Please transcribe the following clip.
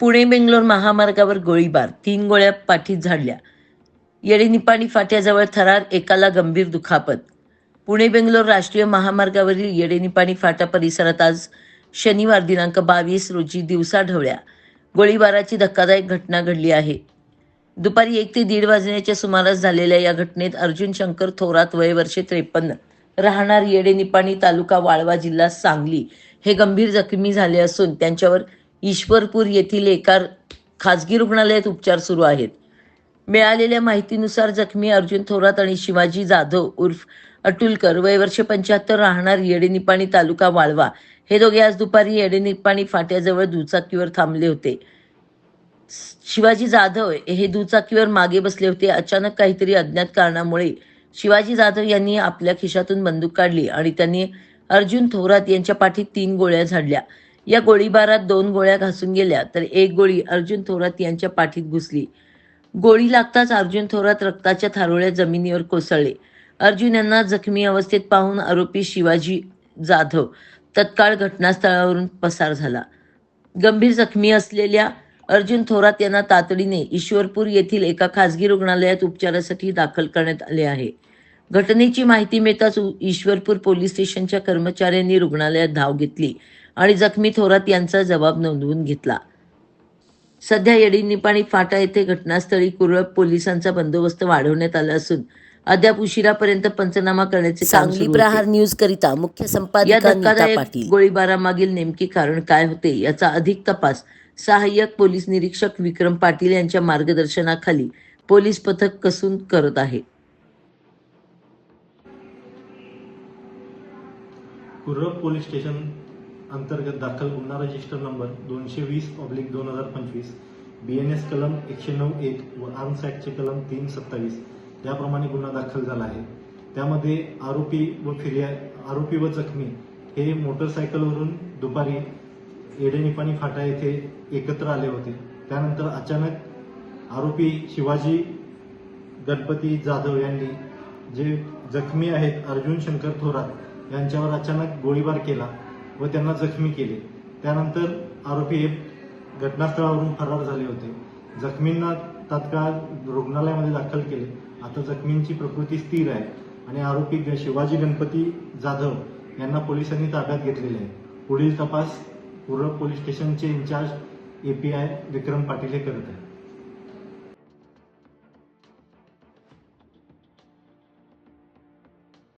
पुणे बेंगलोर महामार्गावर गोळीबार. तीन गोळ्या पाठीत झाडल्या. येडेनिपाणी फाट्याजवळ थरार एकाला गंभीर दुखापत. पुणे बेंगलोर राष्ट्रीय महामार्गावरील येडेनिपाणी फाटा परिसरात आज शनिवार दिनांक बावीस रोजी दिवसाढवळ्या गोळीबाराची धक्कादायक घटना घडली आहे. दुपारी एक ते दीड वाजण्याच्या सुमारास झालेल्या या घटनेत अर्जुन शंकर थोरात वय वर्षे त्रेपन्न. राहणार येडेनिपाणी तालुका वाळवा जिल्हा सांगली. हे गंभीर जखमी झाले असून त्यांच्यावर ईश्वरपूर येथील एका खाजगी रुग्णालयात उपचार सुरू आहेत. मिळालेल्या माहितीनुसार जखमी अर्जुन थोरात आणि शिवाजी जाधव उर्फ अटुलकर वय वर्ष पंच्याहत्तर राहणार येडेनिपाणी तालुका वाळवा. हे दोघे आज दुपारी येडेनिपाणी फाट्याजवळ दुचाकीवर थांबले होते. शिवाजी जाधव हे दुचाकीवर मागे बसले होते. अचानक काहीतरी अज्ञात कारणामुळे शिवाजी जाधव यांनी आपल्या खिशातून बंदूक काढली आणि त्यांनी अर्जुन थोरात यांच्या पाठीत तीन गोळ्या झाडल्या. या गोळीबारात दोन गोळ्या घासून गेल्या तर एक गोळी अर्जुन थोरात यांच्या पाठीत घुसली. गोळी लागताच अर्जुन थोरात रक्ताच्या थारोळ्या जमिनीवर कोसळले. अर्जुन यांना जखमी अवस्थेत पाहून आरोपी शिवाजी जाधव तत्काळ घटनास्थळावरून पसार झाला. गंभीर जखमी असलेल्या अर्जुन थोरात यांना तातडीने ईश्वरपूर येथील एका खासगी रुग्णालयात उपचारासाठी दाखल करण्यात आले आहे. घटनेची माहिती मिळताच ईश्वरपूर पोलीस स्टेशनच्या कर्मचाऱ्यांनी रुग्णालयात धाव घेतली. आणि जखमी थोरात यांचा जबाब नोंदवून घेतला. सध्या येडीनिपाणी फाटा येथे घटनास्थळी कुरळप पोलिसांचा बंदोबस्त वाढवण्यात आला असून अद्याप उशिरापर्यंत पंचनामा करण्याचे काम सांगली. प्रहार न्यूज करिता मुख्य या संपादिका गोळीबारामागील नेमके कारण काय होते याचा अधिक तपास सहाय्यक पोलीस निरीक्षक विक्रम पाटील यांच्या मार्गदर्शनाखाली पोलीस पथक कसून करत आहे. कुर्रब पोलीस स्टेशन अंतर्गत दाखल गुन्हा रजिस्टर नंबर दोनशे वीस ऑब्लिक दोन हजार पंचवीस बी एन एस कलम एकशे नऊ एक व आर्म्स ॲक्टचे कलम तीन सत्तावीस याप्रमाणे गुन्हा दाखल झाला आहे. त्यामध्ये आरोपी व फिर्या आरोपी व जखमी हे मोटरसायकलवरून दुपारी एडेनिपाणी फाटा येथे एकत्र आले होते. त्यानंतर अचानक आरोपी शिवाजी गणपती जाधव यांनी जे जखमी आहेत अर्जुन शंकर थोरात यांच्यावर अचानक गोळीबार केला. व त्यांना जखमी केले. त्यानंतर आरोपी हे घटनास्थळावरून फरार झाले होते. जखमींना तात्काळ रुग्णालयामध्ये दाखल केले. आता जखमींची प्रकृती स्थिर आहे आणि आरोपी ग- शिवाजी गणपती जाधव यांना पोलिसांनी ताब्यात घेतलेले आहे. पुढील तपास पूर्व पोलीस स्टेशनचे इन्चार्ज एपीआय विक्रम पाटील हे करत आहेत.